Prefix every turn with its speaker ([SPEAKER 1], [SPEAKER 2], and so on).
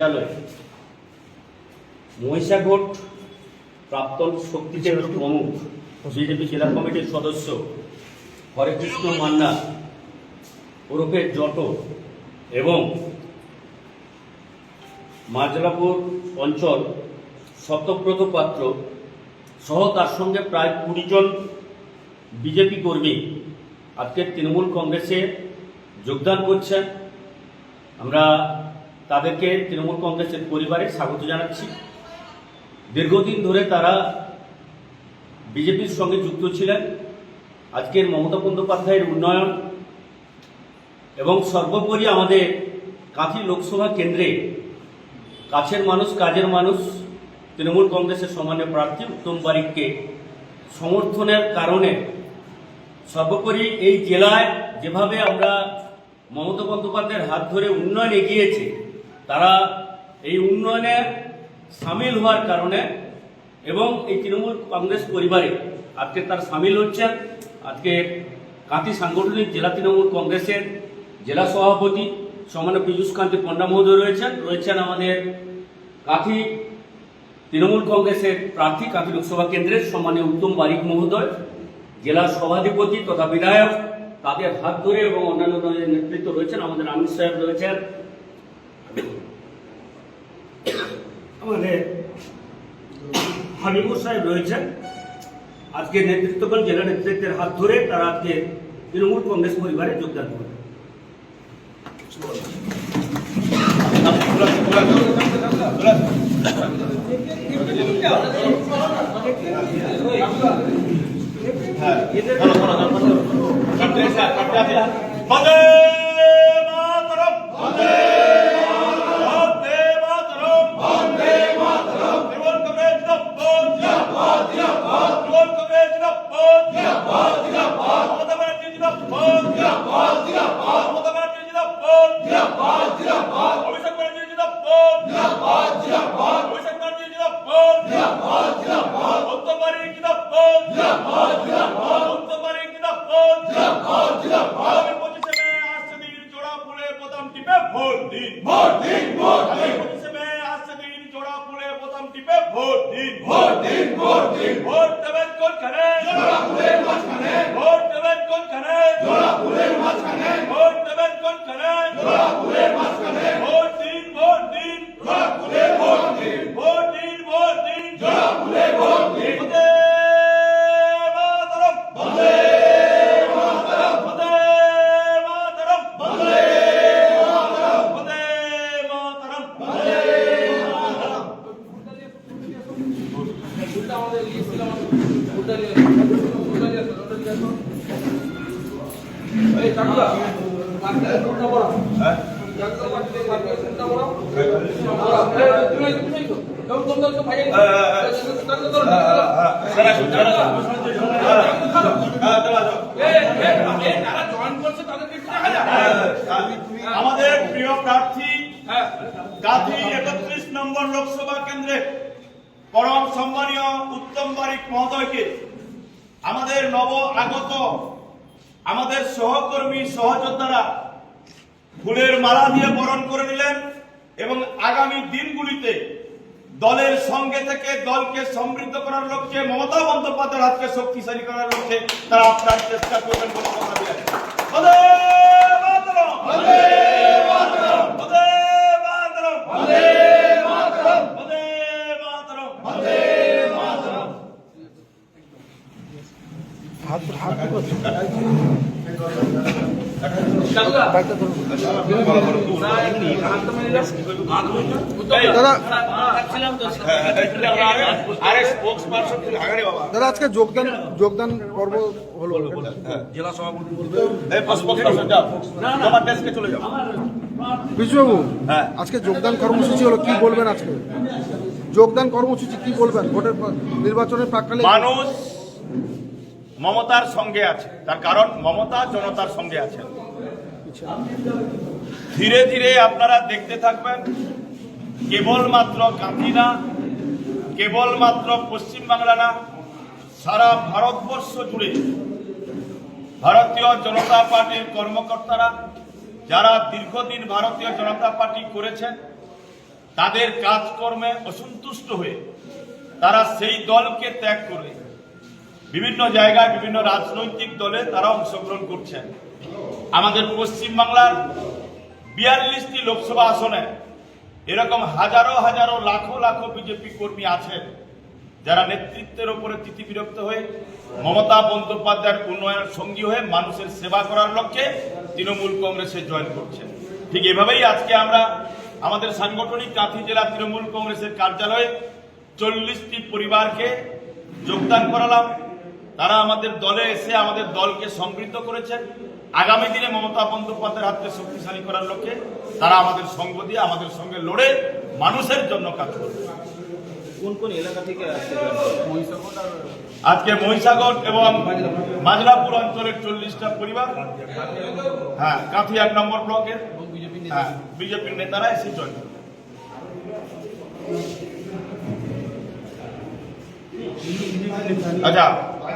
[SPEAKER 1] বিদ্যালয়। মহিষাঘোট প্রাক্তন শক্তিদেব প্রমুখ, বিজেপি জেলা কমিটির সদস্য হরেকৃষ্ণ মান্না, ওরফে জট এবং মাজলাপুর অঞ্চল সত্যব্রত পাত্র সহ তার সঙ্গে প্রায় কুড়ি জন বিজেপি কর্মী। আজকে তৃণমূল কংগ্রেসে যোগদান করছেন। আমরা তাদেরকে তৃণমূল কংগ্রেসের পরিবারে স্বাগত জানাচ্ছি। দীর্ঘদিন ধরে তারা বিজেপির সঙ্গে যুক্ত ছিলেন। আজকের মমতা বন্দ্যোপাধ্যায়ের উন্নয়ন এবং সর্বোপরি আমাদের কাঁথি লোকসভা কেন্দ্রে কাছের মানুষ, কাজের মানুষ, তৃণমূল কংগ্রেসের সম্মানীয় প্রার্থী উত্তম বারিককে সমর্থনের কারণে সর্বোপরি এই জেলায় যেভাবে আমরা মমতা বন্দ্যোপাধ্যায়ের হাত ধরে উন্নয়ন এগিয়েছে তারা এই উন্নয়নে সামিল হওয়ার কারণে এবং এই তৃণমূল কংগ্রেস পরিবারে আজকে তার সামিল হচ্ছেন। আজকে কাঁথি সাংগঠনিক জেলা তৃণমূল কংগ্রেসের জেলা সভাপতি সমান্য পীযুষ কান্তি পণ্ডা মহোদয় রয়েছেন। রয়েছেন আমাদের কাঁথি তৃণমূল কংগ্রেসের প্রার্থী কাঁথি লোকসভা কেন্দ্রের সমানে উত্তম বারিক মহোদয় জেলার সভাধিপতি তথা বিধায়ক, তাদের হাত ধরে এবং অন্যান্য নেতৃত্ব রয়েছেন। আমাদের আমির সাহেব রয়েছেন। আমাদের হাবিবুর সাহেব রয়েছেন। আজকে নেতৃত্বগণ জেলা নেতৃত্বের হাত ধরে তারা আজকে তৃণমূল কংগ্রেস পরিবারে যোগদান করবে
[SPEAKER 2] বন্দে ভোট দিন ভোট দিন মে আসছে দিন জোড়া ফুলে বোতাম টিপে ভোট দিন ভোট দিন ভোট দিন ভোট দেবেন কোনখানে? জোড়া আমাদের প্রিয় প্রার্থী গান্ধী একত্রিশ নম্বর লোকসভা কেন্দ্রে পরম সম্মানীয় উত্তম বারিক মহোদয়কে, আমাদের নব আগত, আমাদের সহকর্মী সহযোদ্ধারা ফুলের মালা দিয়ে বরণ করে নিলেন এবং আগামী দিনগুলিতে দলের সঙ্গে থেকে দলকে সমৃদ্ধ করার লক্ষ্যে, মমতা বন্দ্যোপাধ্যায়ের হাতকে শক্তিশালী করার লক্ষ্যে তারা আপনার চেষ্টা করবেন বলে কথা দিলেন বাবা
[SPEAKER 3] দাদা আজকে যোগদান যোগদান পর্ব হলো বিজুবাবু
[SPEAKER 2] হ্যাঁ।
[SPEAKER 3] আজকে যোগদান কর্মসূচি হলো কি বলবেন আজকে? যোগদান কর্মসূচি কি বলবেন? ভোটের নির্বাচনের প্রাককালে
[SPEAKER 2] মানুষ মমতার সঙ্গে আছে। তার কারণ মমতা জনতার সঙ্গে আছে। ধীরে ধীরে আপনারা দেখতে থাকবেন, কেবলমাত্র গান্ধী না, কেবলমাত্র পশ্চিমবাংলা না, সারা ভারতবর্ষ জুড়ে ভারতীয় জনতা পার্টির কর্মকর্তারা, যারা দীর্ঘদিন ভারতীয় জনতা পার্টি করেছেন, তাদের কাজকর্মে অসন্তুষ্ট হয়ে তারা সেই দলকে ত্যাগ করে বিভিন্ন জায়গায় বিভিন্ন রাজনৈতিক দলে তারা অংশগ্রহণ করছেন। আমাদের পশ্চিমবাংলার বিয়াল্লিশটি লোকসভা আসনে এরকম হাজারো হাজারো লাখো লাখো বিজেপি কর্মী আছেন, যারা নেতৃত্বের উপরে তিতিবিরক্ত হয়ে মমতা বন্দ্যোপাধ্যায়ের উন্নয়নের সঙ্গী হয়ে মানুষের সেবা করার লক্ষ্যে তৃণমূল কংগ্রেসে জয়েন করছেন। ঠিক এভাবেই আজকে আমরা আমাদের সাংগঠনিক কাঁথি জেলা তৃণমূল কংগ্রেসের কার্যালয়ে চল্লিশটি পরিবারকে যোগদান করালাম। তারা আমাদের দলে এসে আমাদের দলকে সমৃদ্ধ করেছেন আগামী দিনে মমতা বন্দ্যোপাধ্যায়ের হাতকে শক্তিশালী করার লক্ষ্যে তারা আমাদের সঙ্গ দিয়ে আমাদের সঙ্গে লড়ে মানুষের জন্য কাজ করবে।
[SPEAKER 4] কোন কোন এলাকা থেকে
[SPEAKER 2] আজকে মহিষাগর এবং মাজলাপুর অঞ্চলের চল্লিশটা পরিবার। হ্যাঁ কাঁথি এক নম্বর ব্লকের। হ্যাঁ বিজেপির নেতারা এসে জয়েন। আচ্ছা